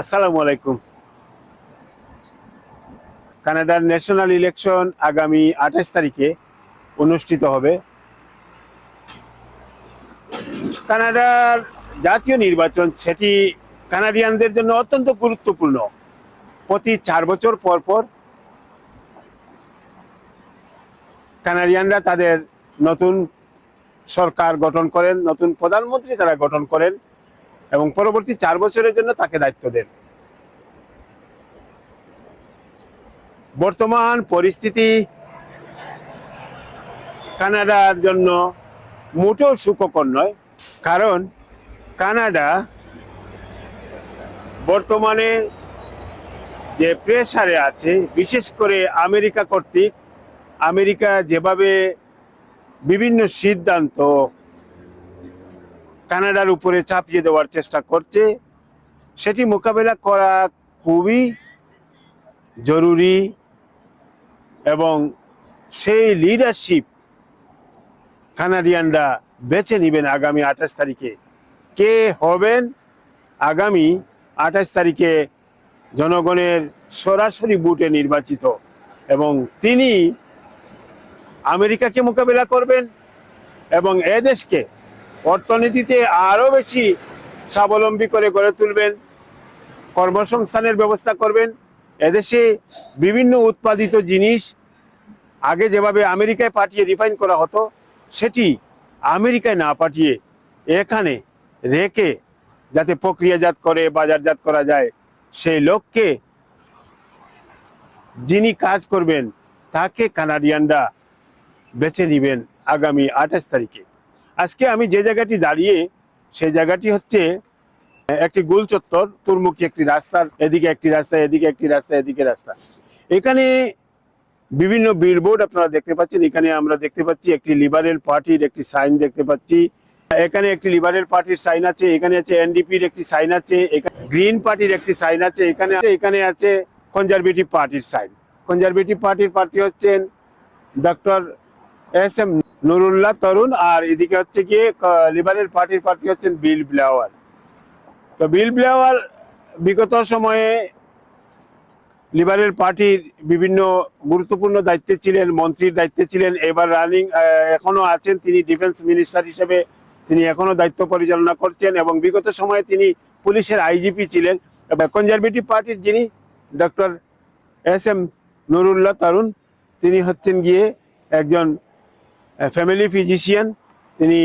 আসসালামু আলাইকুম। কানাডার ন্যাশনাল ইলেকশন আগামী আঠাশ তারিখে অনুষ্ঠিত হবে। কানাডার জাতীয় নির্বাচন, সেটি কানাডিয়ানদের জন্য অত্যন্ত গুরুত্বপূর্ণ। প্রতি চার বছর পর পর কানাডিয়ানরা তাদের নতুন সরকার গঠন করেন, নতুন প্রধানমন্ত্রী তারা গঠন করেন। এবং পরবর্তী চার বছরের জন্য তাকে দায়িত্ব দেন। বর্তমান পরিস্থিতি কানাডার জন্য মোটেও সুখকর নয়, কারণ কানাডা বর্তমানে যে প্রেসারে আছে, বিশেষ করে আমেরিকা কর্তৃক, আমেরিকা যেভাবে বিভিন্ন সিদ্ধান্ত কানাডার উপরে চাপিয়ে দেওয়ার চেষ্টা করছে। সেটি মোকাবেলা করা খুবই জরুরি এবং সেই লিডারশিপ কানাডিয়ানরা বেছে নেবেন আগামী আঠাশ তারিখে। কে হবেন আগামী আঠাশ তারিখে জনগণের সরাসরি বুটে নির্বাচিত এবং তিনি আমেরিকাকে মোকাবেলা করবেন এবং এদেশকে অর্থনীতিতে আরও বেশি স্বাবলম্বী করে গড়ে তুলবেন, কর্মসংস্থানের ব্যবস্থা করবেন। এদেশে বিভিন্ন উৎপাদিত জিনিস আগে যেভাবে আমেরিকায় পাঠিয়ে রিফাইন করা হতো, সেটি আমেরিকায় না পাঠিয়ে এখানে রেখে যাতে প্রক্রিয়াজাত করে, বাজারজাত করা যায়, সেই লক্ষ্যে যিনি কাজ করবেন, তাকে কানাডিয়ানরা বেছে নেবেন আগামী আঠাশ তারিখে। আজকে আমি যে জায়গাটি দাঁড়িয়ে, সেই জায়গাটি হচ্ছে একটি গোল চত্বর, তুরমুখী একটি রাস্তার এদিকে একটি রাস্তা, এদিকে একটি রাস্তা, এদিকে রাস্তা। এখানে বিভিন্ন বিলবোর্ড আপনারা দেখতে পাচ্ছেন। এখানে আমরা দেখতে পাচ্ছি একটি লিবারেল পার্টির একটি সাইন দেখতে পাচ্ছি। এখানে একটি লিবারেল পার্টির সাইন আছে, এখানে আছে এনডিপির একটি সাইন আছে গ্রিন পার্টির একটি সাইন আছে, এখানে এখানে আছে কনজারভেটিভ পার্টির সাইন কনজারভেটিভ পার্টির প্রার্থী হচ্ছেন doctor S M Nurullah Tarun আর এদিকে হচ্ছে গিয়ে লিবারেল পার্টির প্রার্থী হচ্ছেন বিল ব্লাওয়ার। তো বিল ব্লাওয়ার বিগত সময়ে লিবারেল পার্টির বিভিন্ন গুরুত্বপূর্ণ দায়িত্বে ছিলেন, মন্ত্রীর দায়িত্বে ছিলেন, এবার রানিং এখনও আছেন তিনি ডিফেন্স মিনিস্টার হিসেবে তিনি এখনও দায়িত্ব পরিচালনা করছেন এবং বিগত সময়ে তিনি পুলিশের আইজিপি ছিলেন। কনজারভেটিভ পার্টির যিনি doctor S M Nurullah Tarun, তিনি হচ্ছেন গিয়ে একজন ফ্যামিলি ফিজিশিয়ান তিনি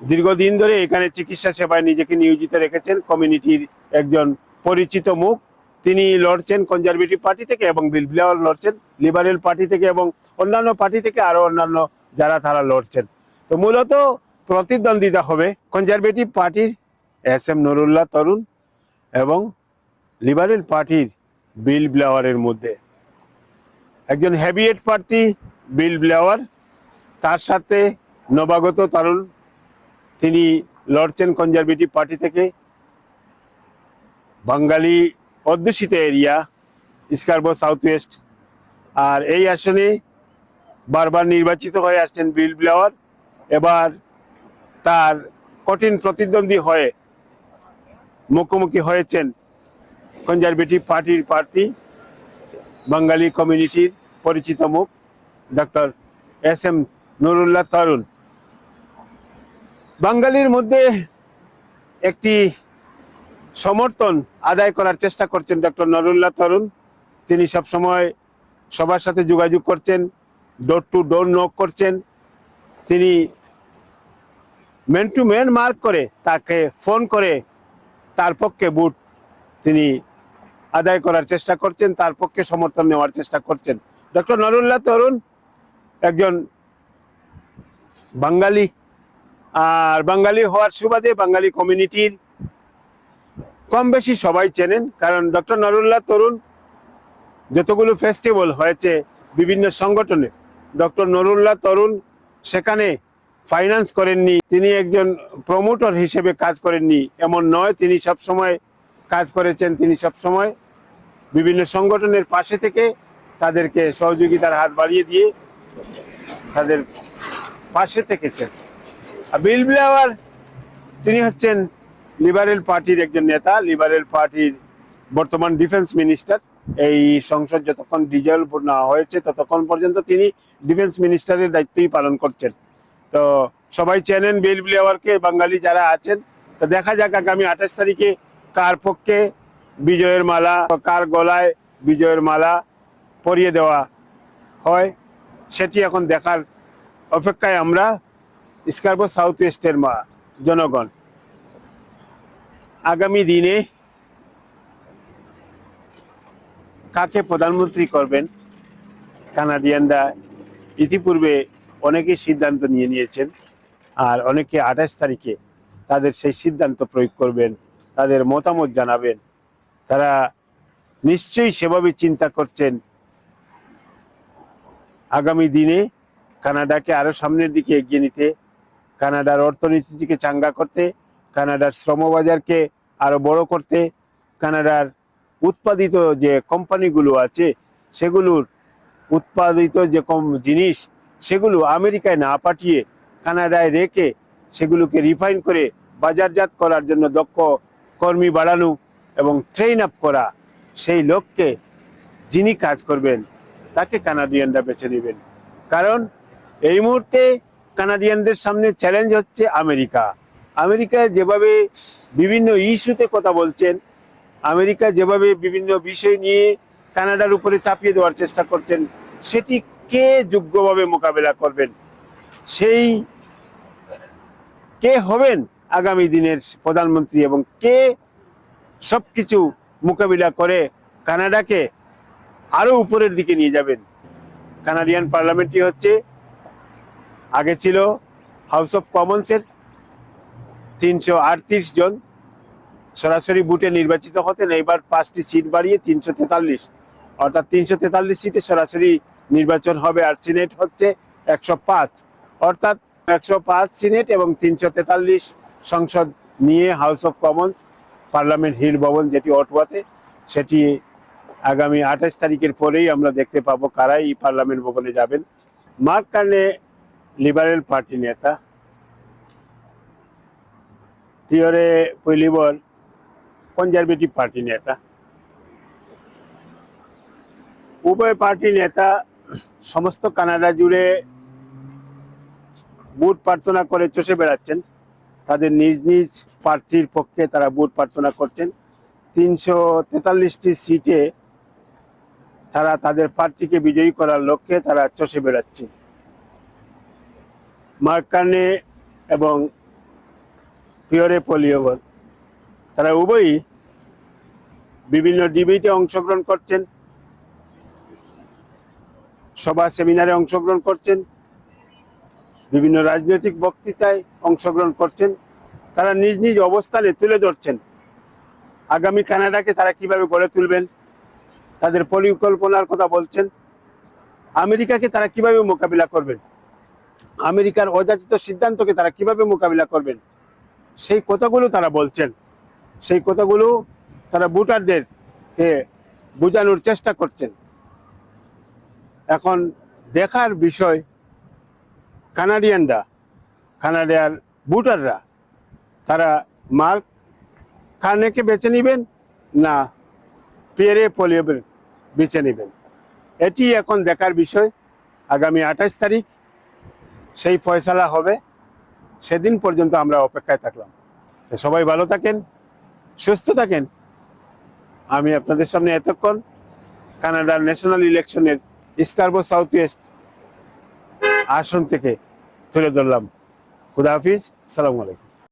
দীর্ঘদিন ধরে এখানে চিকিৎসা সেবায় নিজেকে নিয়োজিত রেখেছেন কমিউনিটির একজন পরিচিত মুখ। তিনি লড়ছেন কনজারভেটিভ পার্টি থেকে এবং বিল ব্লেয়ার লড়ছেন লিবারেল পার্টি থেকে এবং অন্যান্য পার্টি থেকে আরও অন্যান্য যারা তারা লড়ছেন। তো মূলত প্রতিদ্বন্দ্বিতা হবে কনজারভেটিভ পার্টির এস এম নুরুল্লাহ তরুণ এবং লিবারেল পার্টির বিল ব্লেওয়ারের মধ্যে। একজন হ্যাবিয়েট প্রার্থী বিল ব্লেওয়ার তার সাথে নবাগত তরুণ, তিনি লড়ছেন কনজারভেটিভ পার্টি থেকে বাঙালি অধ্যুষিত এরিয়া, স্কারবো সাউথ ওয়েস্ট, আর এই আসনে বারবার নির্বাচিত হয়ে আসছেন বিল ব্লাওয়ার এবার তার কঠিন প্রতিদ্বন্দ্বী হয়ে মুখোমুখি হয়েছেন কনজারভেটিভ পার্টির প্রার্থী, বাঙালি কমিউনিটির পরিচিত মুখ। Doctor S M Nurullah Tarun. বাঙালির মধ্যে একটি সমর্থন আদায় করার চেষ্টা করছেন ডক্টর নরুল্লাহ তরুণ। তিনি সবসময় সবার সাথে যোগাযোগ করছেন ডোর টু ডোর নক করছেন। তিনি ম্যান টু ম্যান মার্ক করে তাকে ফোন করে তার পক্ষে বুট তিনি আদায় করার চেষ্টা করছেন, তার পক্ষে সমর্থন নেওয়ার চেষ্টা করছেন। ডক্টর নরুল্লাহ তরুণ একজন বাঙালি, আর বাঙালি হওয়ার সুবাদে বাঙালি কমিউনিটির কম বেশি সবাই চেনেন, কারণ ডক্টর নরুল্লাহ তরুণ যতগুলো ফেস্টিভ্যাল হয়েছে বিভিন্ন সংগঠনে, ডক্টর নরুল্লাহ তরুণ সেখানে ফাইন্যান্স করেননি, তিনি একজন প্রমোটর হিসেবে কাজ করেননি, এমন নয় তিনি সব সময় কাজ করেছেন, তিনি সব সময় বিভিন্ন সংগঠনের পাশে থেকে তাদেরকে সহযোগিতার হাত বাড়িয়ে দিয়ে তাদের পাশে থেকেছেন। আর বিল ব্লাওয়ার তিনি হচ্ছেন লিবারেল পার্টির একজন নেতা। লিবারেল পার্টির বর্তমান ডিফেন্স মিনিস্টার এই সংসদ যতক্ষণ ডিজলভ না হয়েছে, ততক্ষণ পর্যন্ত তিনি ডিফেন্স মিনিস্টারের দায়িত্বই পালন করছেন। তো সবাই চেনেন বিল ব্লেওয়ারকে বাঙালি যারা আছেন। তো দেখা যাক আগামী আঠাশ তারিখে কার পক্ষে বিজয়ের মালা, কার গলায় বিজয়ের মালা পরিয়ে দেওয়া হয়। সেটি এখন দেখার অপেক্ষায় আমরা স্কার্বো সাউথ ওয়েস্টের মা, জনগণ। আগামী দিনে কাকে প্রধানমন্ত্রী করবেন? কানাডিয়ানরা ইতিপূর্বে অনেকে সিদ্ধান্ত নিয়ে নিয়েছেন আর অনেকে আঠাশ তারিখে তাদের সেই সিদ্ধান্ত প্রয়োগ করবেন, তাদের মতামত জানাবেন। তারা নিশ্চয়ই সেভাবে চিন্তা করছেন আগামী দিনে কানাডাকে আরও সামনের দিকে এগিয়ে নিতে, কানাডার অর্থনীতিকে চাঙ্গা করতে, কানাডার শ্রমবাজারকে আরও বড় করতে, কানাডার উৎপাদিত যে কোম্পানিগুলো আছে, সেগুলোর উৎপাদিত যে কম জিনিস, সেগুলো আমেরিকায় না পাঠিয়ে কানাডায় রেখে সেগুলোকে রিফাইন করে বাজারজাত করার জন্য দক্ষ কর্মী বাড়ানো এবং ট্রেন আপ করা, সেই লক্ষ্যে যিনি কাজ করবেন তাকে কানাডিয়ানরা বেছে নেবেন। কারণ এই মুহূর্তে কানাডিয়ানদের সামনে চ্যালেঞ্জ হচ্ছে আমেরিকা। আমেরিকা যেভাবে বিভিন্ন ইস্যুতে কথা বলছেন, আমেরিকা যেভাবে বিভিন্ন বিষয় নিয়ে কানাডার উপরে চাপিয়ে দেওয়ার চেষ্টা করছেন, সেটি কে যোগ্যভাবে মোকাবেলা করবেন? সেই কে হবেন আগামী দিনের প্রধানমন্ত্রী এবং কে সবকিছু মোকাবিলা করে কানাডাকে আরও উপরের দিকে নিয়ে যাবেন। কানাডিয়ান পার্লামেন্টটি হচ্ছে, আগে ছিল হাউস অফ কমন্সের তিনশো আটত্রিশ জন সরাসরি বুটে নির্বাচিত হতেন, এইবার পাঁচটি সিট বাড়িয়ে তিনশো তেতাল্লিশ। অর্থাৎ তিনশো তেতাল্লিশ সিটে সরাসরি নির্বাচন হবে আর সিনেট হচ্ছে একশো পাঁচ। অর্থাৎ একশো পাঁচ সিনেট এবং তিনশো তেতাল্লিশ সংসদ নিয়ে House of Commons Parliament Hill ভবন যেটি অটোয়াতে, সেটি আগামী আঠাশ তারিখের পরেই আমরা দেখতে পাবো কারাই পার্লামেন্ট ভবনে যাবেন। মার্ক কার্নে, লিবারেল পার্টি নেতা। পিওরে পৈলিবর কনজারভেটিভ পার্টি নেতা। উভয় পার্টি নেতা সমস্ত কানাডা জুড়ে বুট প্রার্থনা করে চষে বেড়াচ্ছেন। তাদের নিজ নিজ প্রার্থীর পক্ষে তারা বুট প্রার্থনা করছেন। তিনশো তেতাল্লিশটি সিটে তারা তাদের প্রার্থীকে বিজয়ী করার লক্ষ্যে তারা চষে বেড়াচ্ছে। মার্কানে এবং পিওরে পলিওগর তারা উভয়ই বিভিন্ন ডিবেটে অংশগ্রহণ করছেন, সভা সেমিনারে অংশগ্রহণ করছেন, বিভিন্ন রাজনৈতিক বক্তৃতায় অংশগ্রহণ করছেন, তারা নিজ নিজ অবস্থানে তুলে ধরছেন। আগামী কানাডাকে তারা কীভাবে গড়ে তুলবেন? তাদের পরিকল্পনার কথা বলছেন, আমেরিকাকে তারা কীভাবে মোকাবিলা করবেন? আমেরিকার অযাচিত সিদ্ধান্তকে তারা কীভাবে মোকাবিলা করবেন? সেই কথাগুলো তারা বলছেন। সেই কথাগুলো তারা ভোটারদেরকে বোঝানোর চেষ্টা করছেন। এখন দেখার বিষয় কানাডিয়ানরা, কানাডিয়ার ভোটাররা, তারা মার্ক খানেকে বেছে নেবেন না পেরে পলিওবের বেছে নেবেন। এটি এখন দেখার বিষয়, আগামী আঠাশ তারিখ সেই ফয়সালা হবে, সেদিন পর্যন্ত আমরা অপেক্ষায় থাকলাম। সবাই ভালো থাকেন, সুস্থ থাকেন। আমি আপনাদের সামনে এতক্ষণ কানাডার ন্যাশনাল ইলেকশনের স্কার্বো সাউথ ওয়েস্ট আসন থেকে তুলে ধরলাম। খুদা হাফিজ, সালাম আলাইকুম।